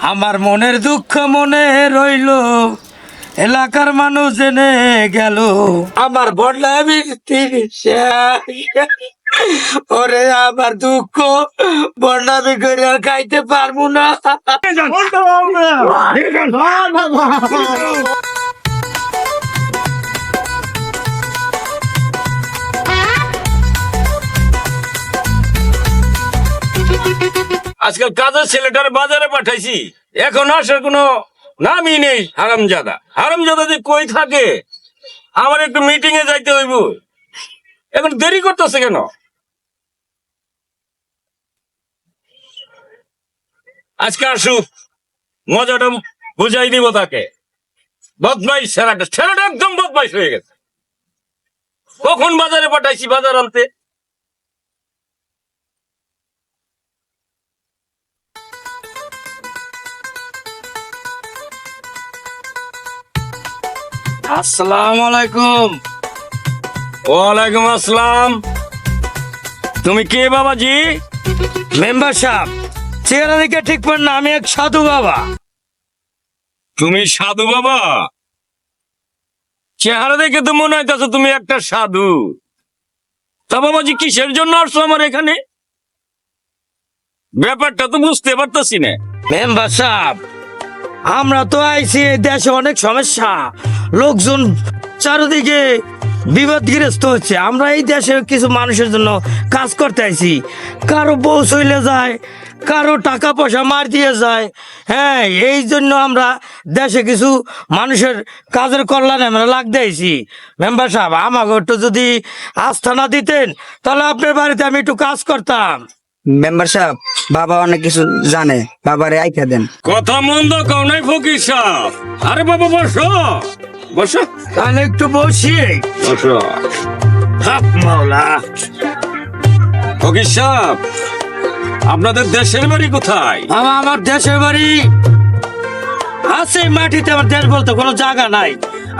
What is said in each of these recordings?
আমার মনের দুঃখ মনে রইল এলাকার মানুষ জেনে গেল। আমার বদলামি ওরে আমার দুঃখ বর্ণামি করে আর খাইতে পারব না। আজকাল কাজের ছেলেটার বাজারে পাঠাইছি। এখন আসার কোনো নামই নেই হারামজাদা। হারামজাদা যে কই থাকে? আমার একটু মিটিং এ যাইতে হইব। এখন দেরি করতেছে কেন? আজকে আসুক মজাটা বুঝাই দিব তাকে। বদমাইশ ছেলেটা ছেলেটা একদম বদমাইশ হয়ে গেছে। কখন বাজারে পাঠাইছি বাজার আনতে? আসসালামু আলাইকুম ওয়ালাইকুম আসসালাম। তুমি কে বাবাজি? মেম্বার সাহেব চেহারা দেখে ঠিক পান না, আমি এক সাধু বাবা। তুমি সাধু বাবা? চেহারা দেখে তো মনে হইতেছে তুমি একটা সাধু। তা বাবাজি, কিসের জন্য আসছো আমার এখানে? ব্যাপারটা তো বুঝতে পারতাছি না। মেম্বার সাহেব আমরা তো আইছি দেশে অনেক সমস্যা। লোকজন চারিদিকে বিপদগ্রস্ত হচ্ছে। আমরা এই দেশে কিছু মানুষের জন্য কাজ করতে আইছি। কারও বউ চলে যায়, কারও টাকা পয়সা মার দিয়ে যায়। হ্যাঁ এই জন্য আমরা দেশে কিছু মানুষের কাজের কল্যাণে আমরা লাগতে আইছি। মেম্বার সাহেব, আমাকে একটু যদি আস্থা না দিতেন, তাহলে আপনার বাড়িতে আমি একটু কাজ করতাম। মেম্বার সাহেব বাবা অনেক কিছু জানে। বাবারে আইকা দেন। কথা মন্দ কও নাই ফকির সাহেব আরে বাবা বসো। বসো। তাহলে একটু বসি। বসো। হাপ মাওলা। ফকির সাহেব আপনাদের দেশের বাড়ি কোথায়? আমার আমার দেশের বাড়ি আছে মাটিতে আমার দেশ বলতে কোনো জায়গা নাই।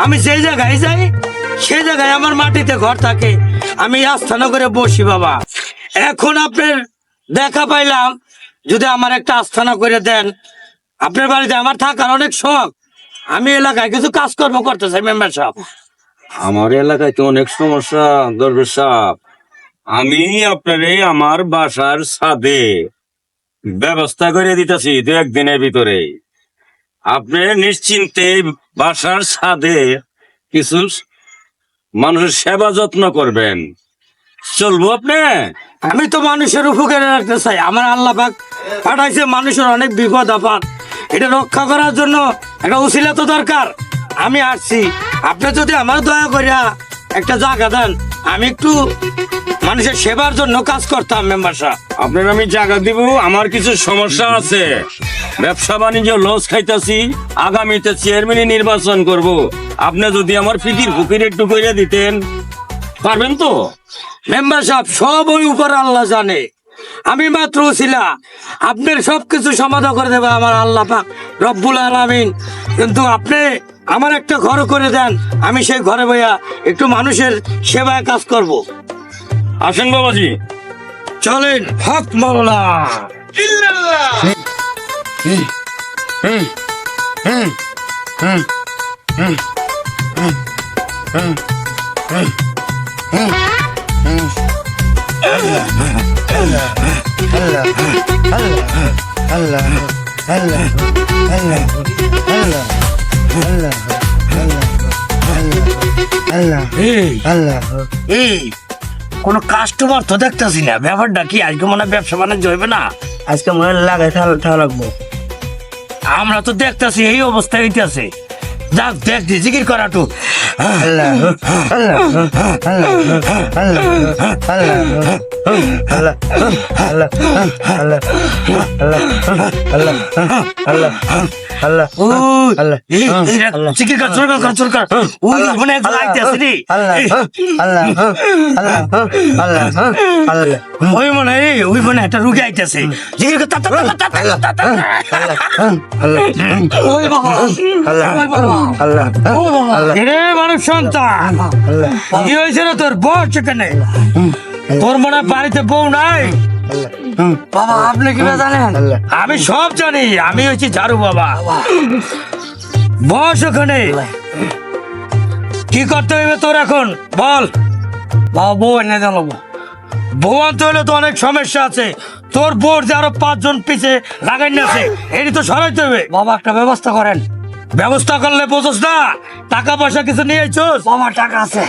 আমি যেই জায়গায় যাই সেই জায়গায় আমার মাটিতে ঘর থাকে। আমি আস্থানা করে বসি বাবা। এখন আপনার দেখা পাইলাম, যদি আমার একটা আস্থানা করে দেন। আপনার বাড়িতে আমার থাকার অনেক শখ। আমি এলাকায় কিছু কাজকর্ম করতে চাই, মেম্বার সাহেব। আমার এলাকায় তো অনেক সমস্যা, দরবেশ সাহেব। আমি আপনারে আমার বাসার ছাদে ব্যবস্থা করে দিতেছি দু একদিনের ভিতরে। আপনি নিশ্চিন্তে বাসার ছাদে কিছু মানুষের সেবা যত্ন করবেন। চলবো আপনি? আমি তো মানুষের উপকারে রাখতে চাই। আমার আল্লাহ পাক পাঠাইছে মানুষের অনেক বিপদ আপদ। এটা রক্ষা করার জন্য একটা উসিলা তো দরকার। আমি আসছি। আপনি যদি আমার দয়া করিয়া একটা জায়গা দেন আমি একটু মানুষের সেবার জন্য কাজ করতাম মেম্বার সাহেব। আপনার আমি জায়গা দিব আমার কিছু সমস্যা আছে। ব্যবসা বাণিজ্য লস খাইতাছি আগামীতে চেয়ারম্যানই নির্বাচন করব। আপনি যদি আমার ফিকির ফুকির একটু করে দিতেন পারবেন তো? মেম্বার সাহেব সব ওই উপর আল্লাহ জানে। আমি মাত্র উসিলা আপনার সব কিছু সমাধান করে দেবে আমার আল্লাহ পাক রব্বুল আলামিন। কিন্তু আপনি আমার একটা ঘর করে দেন আমি সেই ঘরে বইয়া একটু মানুষের সেবায় কাজ করব। আসেন বাবাজি। চলেন হক মৌলা এই এই কোনো কাস্টমার তো দেখতেছি না। ব্যাপারটা কি? আজকে মনে হয় ব্যবসা বাণিজ্য হইবে না? আজকে মনে হয় লাগাই লাগবো। আমরা তো দেখতেছি এই অবস্থা হইতেছে। যাক দেখ জিকির করা ওই মনে ওই মনে একটা রুগী আইতেছে জিগির ওই বাবা আল্লাহ। আল্লাহ আল্লাহ আল্লাহ মানুষ সন্তান। কি হয়েছে রে তোর? বস এখানে। তোর মনে বাড়িতে বউ নাই? বাবা আপনি কি জানেন? আমি সব জানি। আমি হচ্ছি ঝাড়ু বাবা। বস ওখানে। কি করতে হইবে তোর এখন? বল। বাবা বউ এনে জানাব বউ আনতে হলে তো অনেক সমস্যা আছে। তোর বোর যে আরও পাঁচজন পিছে লাগাই আছে এটি তো সরাইতে হবে। বাবা একটা ব্যবস্থা করেন। ব্যবস্থা করলে বোঝস না। টাকা পয়সা কিছু নিয়ে আইছোস? বাবা টাকা আছে।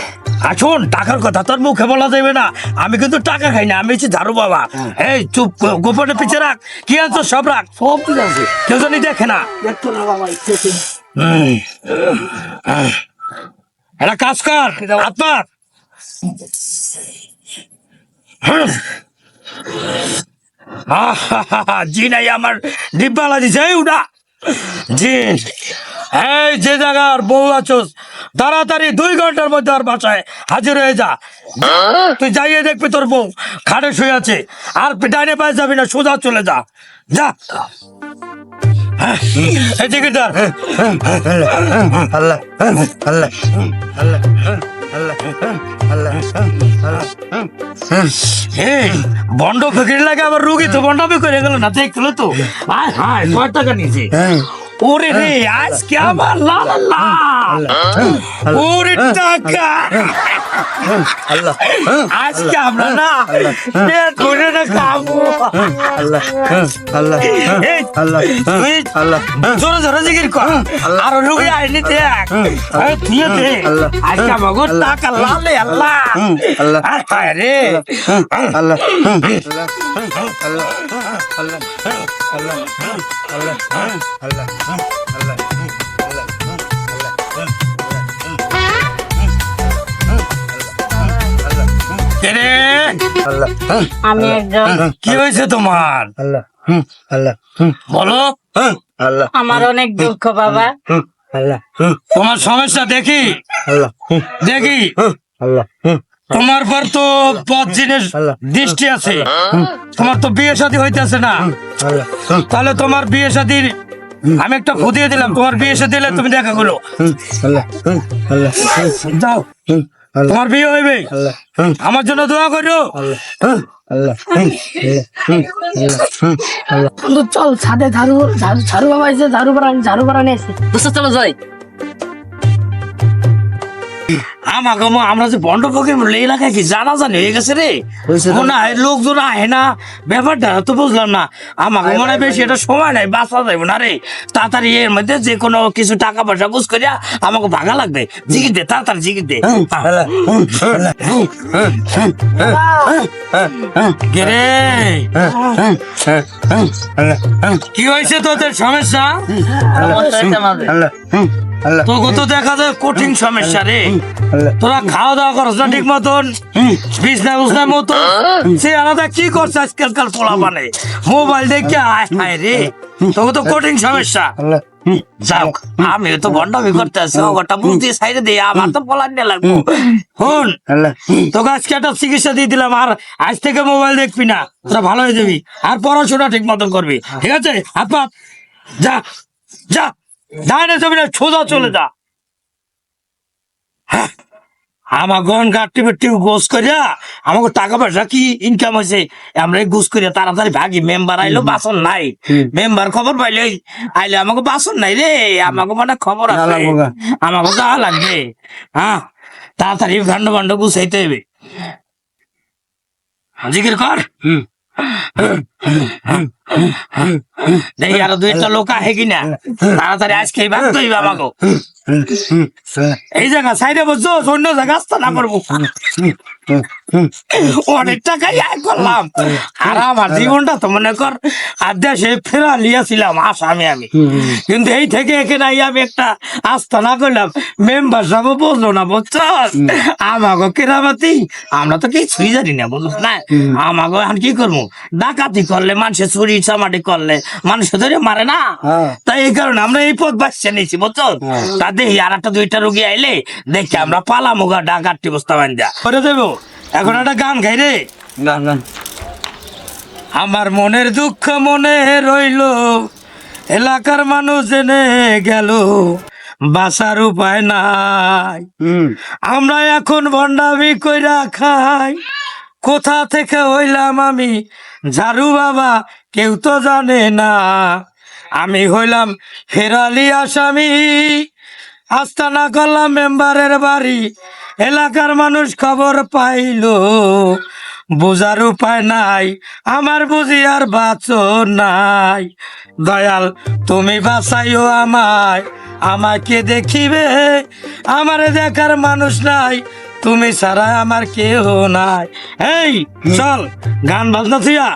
আর শোন টাকার কথা তোর মুখে বলা যাবে না। আমি কিন্তু টাকা খাই না আমি হচ্ছি ঝাড়ু বাবা। এই চুপ গোপনে পিছে রাখ। কি আনছো সব রাখ। সব ঠিক আছে। কেউ জানি দেখে না। দেখতো না বাবা। একটা কাজ কর আপনার জি নাই আমার ডিব্বালা দিছে এই জিন এই যে জায়গার বউ আছোস তাড়াতাড়ি দুই ঘণ্টার মধ্যে আর বাসায় হাজির হয়ে যা। তুই যাইয়ে দেখবি তোর বউ খাটে শুয়ে আছে। আর ডাইনে পায়ে যাবি না সোজা চলে যা। যা। হ্যাঁ, এই টিকিটদার আল্লাহ আল্লাহ আল্লাহ। বন্ড ফকির লাগে, আবার রুগী তো বন্ডামি করে গেল না দেখল তো হায় কয় টাকা নিয়েছে? ওরে রে আজকে আমার লালা ওরে টাকা আল্লাহ আজকে আমরা না ধরে না খাব আল্লাহ আল্লাহ আল্লাহ জোরে জোরে জিগির কর আর লুকে আইনি দেখ আরে তুই দে আজকে আমাগো টাকা লালে আল্লাহ আল্লাহ হায় রে আল্লাহ আল্লাহ আল্লাহ আল্লাহ আল্লাহ আল্লাহ কে হয়েছে তোমার? আল্লাহ আল্লাহ বলো। আল্লাহ আমার অনেক দুঃখ বাবা। আল্লাহ তোমার সমস্যা দেখি? আল্লাহ দেখি? আল্লাহ তোমার পর তো পথ জিনিস দৃষ্টি আছে। তোমার তো বিয়ে শাদী হইতেছে না। তাহলে তোমার বিয়ে শাদীর আমি একটা ফুদিয়ে দিলাম তোমার বিয়ে এসে দিলে তুমি দেখা গুলো আল্লাহ আল্লাহ যাও তোমার বিয়ে হইবে। আমার জন্য দোয়া করো। চল ছাদে ঝাড়ু ঝাড়ু ঝাড়ু বাবা এসে ঝাড়ু বাড়া ঝাড়ু বাড়া নিয়ে এসে বুঝতে চলো যাই। আমাকে আমরা যে বন্ড ফকির এলাকায় কি জানা জানি হয়ে গেছে রে মনে হয় লোকজন আহে না ব্যাপারটা তো বুঝলাম না আমাকে মনে হয় বেশি এটা সময় নাই বাঁচা যাইব না রে তাড়াতাড়ি এর মধ্যে যে কোনো কিছু টাকা পয়সা বুঝ করিয়া আমাকে ভাগা লাগবে জিগির দে তাড়াতাড়ি জিগির দে কে রে কি হয়েছে তোদের সমস্যা তোকে তো দেখা যায় কঠিন সমস্যা রে। তোরা খাওয়া দাওয়া করছ না ঠিক মতন? বিছনা বুছনা মতো? সে আলাদা কি করছে আজকালকার পোলা মানে? মোবাইল দেখে আয় হায় রে? তোকে তো কঠিন সমস্যা। আল্লাহ। যাও। আমি তো বন্ডামি করতে আছি। ওটা বুঝতে সাইডে দিয়ে আমার তো পলার নিয়ে লাগবো। শুন তোকে আজকে একটা চিকিৎসা দিয়ে দিলাম আর আজ থেকে মোবাইল দেখবি না। তোরা ভালো হয়ে যাবি। আর পড়াশোনা ঠিক মতন করবি। ঠিক আছে? হাত পা যা যা। ডাইনে যাবি না সোজা চলে যা। হ্যাঁ, আমার গন গাটি বেটি গোস করিয়া আমাকে টাকা পয়সা কি ইনকাম হয়েছে? আমরা গোস করিয়া তাড়াতাড়ি ভাগি মেম্বার আইলো বাসন নাই। মেম্বার খবর পাইলে আইলে আমাকে বাসন নাই রে আমাকে মানে খবর আছে। আমাকে যা লাগবে হ্যাঁ তাড়াতাড়ি ভান্ড ভান্ড গুছাইতে হবে জিকির কর। দেখি আরও দুইটা লোক আহে কিনা। তাড়াতাড়ি আজকে আমাকে। এই জায়গা সাইডে বসছো অন্য জায়গা আসতে না করব অনেক টাকাই আয় করলাম আর আমার জীবনটা তো মনে কর আর দেশে ফেরা লিয়াছিলাম আসামি আমি। কিন্তু এই থেকে এখানে আমি একটা আস্থা না করলাম মেম্বার সব বলল না বুঝছ আমাকে কেরামাতি আমরা তো কিছুই জানি না বুঝছ না আমাকে এখন কি করব ডাকাতি করলে মানুষের চুরি চামাটি করলে মানুষ ধরে মারে না। হ্যাঁ। তাই এই কারণে আমরা এই পথ বাঁচছে নিয়েছি বুঝছ? তা দেখি আর একটা দুইটা রুগী আইলে দেখি আমরা পালামুগা ডাকাতি বস্তা বান্ধা করে দেবো এখন একটা গান গাই রে। গান গান। আমার মনের দুঃখ মনে রইল এলাকার মানুষ জেনে গেল বাসার উপায় নাই। আমরা এখন ভণ্ডামি কইরা খাই। কোথা থেকে হইলাম আমি? ঝাড়ু বাবা কেউ তো জানে না। আমি হইলাম হেরালি আসামি। আস্তানা করলাম মেম্বারের বাড়ি। এলাকার মানুষ খবর পাইলো। বোঝার উপায় নাই। আমার বুঝি আর বাঁচো নাই। দয়াল, তুমি বাঁচাইও আমায়। আমাকে দেখিবে? আমারে দেখার মানুষ নাই। তুমি ছাড়া আমার কেহ নাই। এই চল গান বাজনা থুইয়া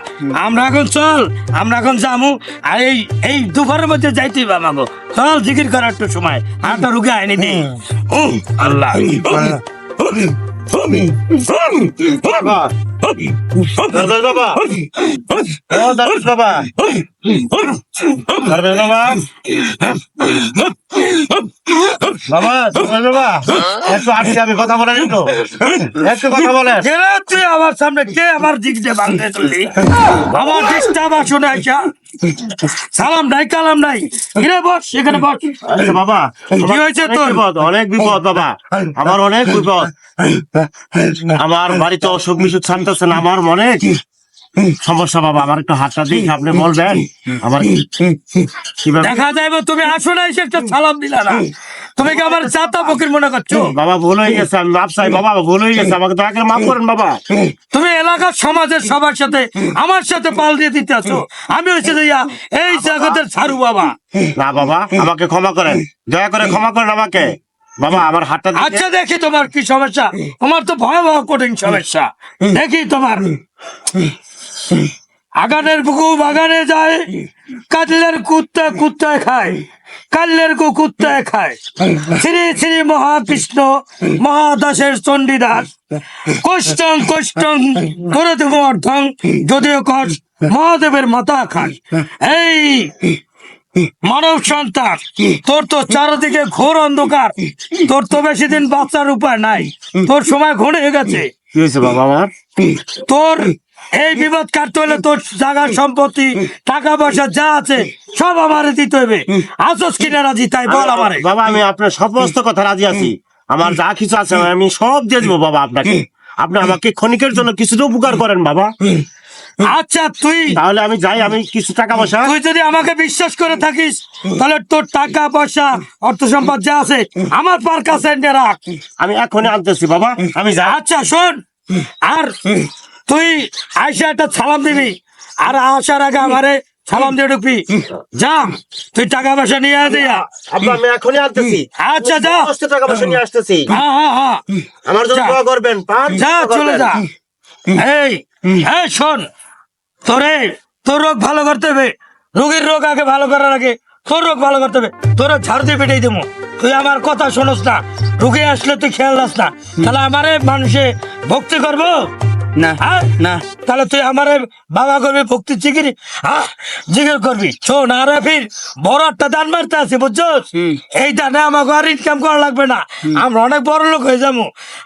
আমরা এখন চল আমরা এখন যামু। আর এই এই দুপুরের মধ্যে যাইতেই বামাগো চল জিকির করার একটু সময়। আর তো রুগে আইনি দি আল্লাহ। বাবা। বাবা। দরবেশ বাবা। বাবা দরবেশ বাবা একটু আসছি আমি কথা বলেন একটু। একটু কথা বলেন। তুই আমার সামনে কে আমার দিক দিয়ে বাঁধতে তুললি আমার ডিস্টার্ব শুনে আইসা। সালাম নাই কালাম নাই এখানে বস এখানে বস আচ্ছা বাবা কি হয়েছে তোর? বিপদ অনেক বিপদ বাবা আমার অনেক বিপদ আমার বাড়িতে অসুখ বিসুখ শান্ত আমার মনে সমস্যা বাবা আমার একটু হাতটা দিয়ে আপনি বলবেন। আমার দেখা যাইব তুমি আসো না এসে একটা সালাম দিলা না। তুমি কি আমার চাতা ফকির মনে করছ? বাবা ভুল হয়ে গেছে আমি মাপ চাই বাবা ভুল হয়ে গেছে আমাকে দয়া করে মাফ করেন বাবা। তুমি এলাকার সমাজের সবার সাথে আমার সাথে পাল দিয়ে দিতে আছো আমি হচ্ছে এই জগতের ছাড়ু বাবা। না বাবা আমাকে ক্ষমা করেন। দয়া করে ক্ষমা করেন আমাকে। বাবা আমার হাতটা আচ্ছা দেখি তোমার কি সমস্যা। তোমার তো ভয়াবহ কঠিন সমস্যা। দেখি তোমার। আগানের বুকু বাগানে যায় কাটলের কুত্তা কুত্তায় খায় কাল্লের কু কুত্তায় খায়। শ্রী শ্রী মহাকৃষ্ণ মহাদাসের চণ্ডীদাস। কষ্টং কষ্টং করে দেব অর্ধং যদিও কর মহাদেবের মাথা খাস এই মানব সন্তান তোর তো চারদিকে ঘোর অন্ধকার। তোর তো বেশি দিন বাচ্চার উপায় নাই। তোর সময় ঘুরে গেছে। কি হয়েছে বাবা আমার? তোর এই বিপদ কাটতে হলে তোর জায়গা সম্পত্তি টাকা পয়সা যা আছে সব আমারে দিতে হবে। আসস কিনা রাজি তাই বল আমারে। বাবা আমি আপনার সমস্ত কথা রাজি আছি। আমার যা কিছু আছে আমি সব দিয়ে দেবো বাবা আপনাকে। আপনি আমাকে ক্ষণিকের জন্য কিছুটা উপকার করেন বাবা। আচ্ছা তুই তাহলে আমি যাই আমি কিছু টাকা পয়সা তুই যদি আমাকে বিশ্বাস করে থাকিস তাহলে তোর টাকা পয়সা অর্থ সম্পদ যা আছে আমার পার কাছে রাখ। আমি এখনই আনতেছি বাবা। আমি যাই। আচ্ছা শোন। আর তুই আইসা একটা সালাম দিবি। আর আসার আগে আমারে সালাম দিয়ে ঢুকবি। যা তুই টাকা পয়সা নিয়ে আমি এখনই আনতেছি। আচ্ছা যা। টাকা পয়সা নিয়ে আসতেছি। হ্যাঁ হ্যাঁ হ্যাঁ। আমার জন্য দোয়া করবেন যা চলে যা। এই এই শোন। তোরে তোর রোগ ভালো করতে হবে। রোগীর রোগ আগে ভালো করার আগে তোর রোগ ভালো করতে হবে। তোরা ঝাড় দিয়ে পেটাই দেবো তুই আমার কথা শোনস না। রুগী আসলে তুই খেয়াল রাস না। তাহলে আমারে মানুষে ভক্তি করব? না? না। তাহলে তুই আমার বাবা করবি ভক্তি চিকির আহ জিগির করবি? শোন আর ফির বড় একটা দান মারতে আছি বুঝছস? এই দানে আমাকে আর ইনকাম করা লাগবে না। আমরা অনেক বড় লোক হয়ে যাব।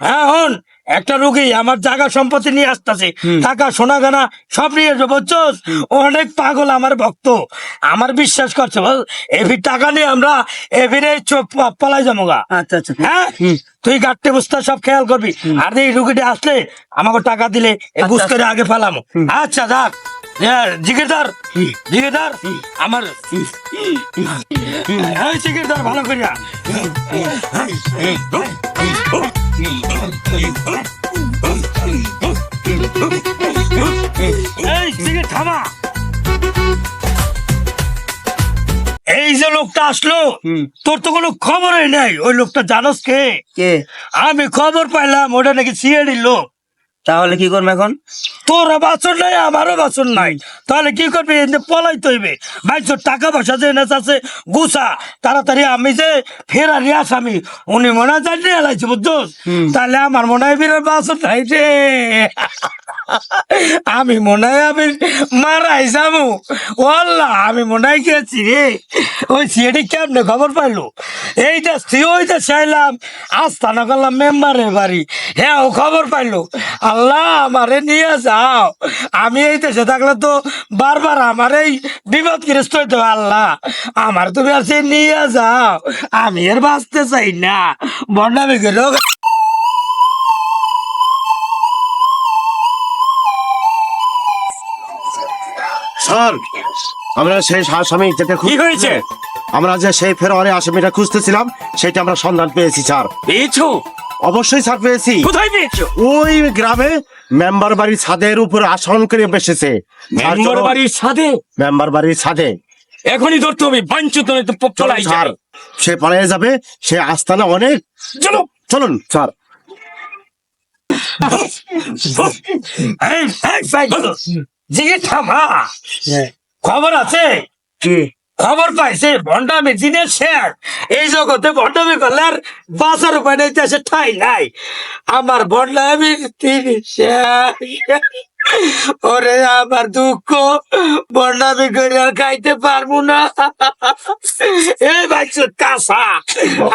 হ্যাঁ হন একটা রুগী আমার জায়গা সম্পত্তি নিয়ে আসতেছে। টাকা সোনা গানা সব নিয়ে আসবে বুঝছস? অনেক পাগল আমার ভক্ত। আমার বিশ্বাস করছে বল এভির টাকা নিয়ে আমরা এভির পালাই যাব গা আচ্ছা আচ্ছা। হ্যাঁ? তুই গাট্টে বুঝতে সব খেয়াল করবি। আর এই রুগীটা আসলে আমাকে টাকা দিলে এই বুঝ করে আগে ফেলামো আচ্ছা যাক। জিগিরদার। জিগিরদার আমার জিগিরদার ভালো করিয়া। এই জিগির থামা। এই যে লোকটা আসলো তোর তো কোনো খবরই নাই। ওই লোকটা জানোস কে? কে? আমি খবর পাইলাম ওটা নাকি সিআইডির লোক। তাহলে কি করব এখন? তোর বাসন নাই আমারও বাসন নাই। তাহলে কি করবি? পলাই হইবে। ভাই তোর টাকা পয়সা যে নেচ আছে গুছা। তাড়াতাড়ি আমি যে ফেরারি আসামি উনি মনে হয় জানিয়ে এলাইছে বুঝছোস? তাহলে আমার মনে হয় বিরাট বাসন নাই রে। আমি মনে হয় আমি মারাই যাব। ওল্লা আমি মনে হয় গেছি রে। ওই সিএডি কেমনে খবর পাইলো? এইটা ওইটা চাইলাম আস্থানা করলাম মেম্বারের বাড়ি। হ্যাঁ ও খবর পাইলো। আল্লাহ আমারে নিয়ে যাও। আমি এই দেশে থাকলে তো বারবার আমার এই বিপদ গ্রস্ত হইতো আল্লাহ। আমার তুমি আছে নিয়ে যাও। আমি এর বাঁচতে চাই না। বন্যা গেল স্যার আমরা যে সেই ফেরোয়ারি আসামিটা খুঁজতেছিলাম সেটা আমরা সন্ধান পেয়েছি স্যার। পেয়েছ? অবশ্যই স্যার পেয়েছি। কোথায় পেয়েছ? ওই গ্রামে মেম্বার বাড়ির ছাদের উপর আসন করে বসেছে। মেম্বার বাড়ির সাথে মেম্বার বাড়ির ছাদে। এখনই ধরতে হবে বাঞ্চুত নয়তো পলাই স্যার সে পালিয়ে যাবে সে আস্তানা অনেক। চলো। চলুন স্যার এই, এই, ভাই, জিগে থামা। খবর আছে? কি? খবর পাইছে, ভণ্ডামি, দিনের শেয়ার। এই জগতে ভণ্ডামি করলে আর বাঁচার উপায় নেই ঠাই নাই। আমার ভণ্ডামি তিনি শেয়ার। ওরে আমার দুঃখ ভণ্ডামি করে আর খাইতে পারব না। এই বাইছো কাঁচা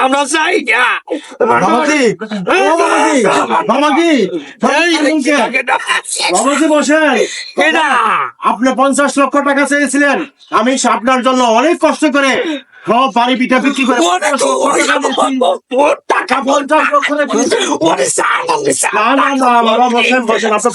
আমরা যাই না। ও বাবাজি বাবাজি বসেন? আপনি পঞ্চাশ লক্ষ টাকা চেয়েছিলেন। আমি আপনার জন্য অনেক কষ্ট করে সব বাড়ি পিঠা বিক্রি করে টাকা পঞ্চাশ সাল। না না না বাবা বসেন বসেন আপনার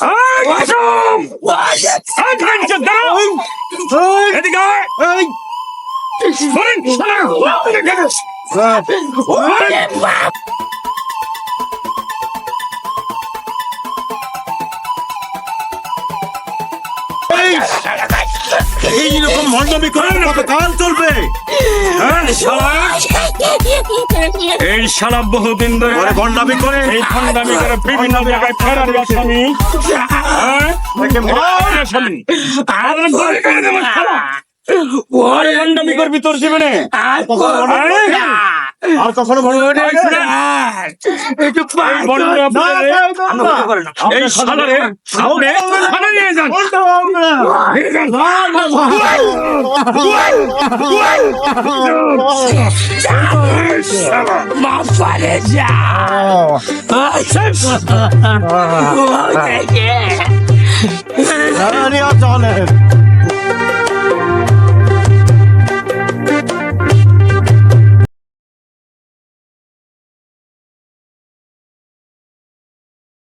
এইরকম মন্ডবি করে কতকাল চলবে? এই শালা বহুদিন ধরে ভণ্ডামি করে। এই ফন্দামি করে বিভিন্ন জায়গায় ফেরার আসামি হ্যাঁ? ফন্দামি করবি তোর জীবনে। আর কখনো ভণ্ডামি? একটু এই শালারে সামনে থানায় নিয়ে যান। মাফারে যা। নিয়ে চলেন।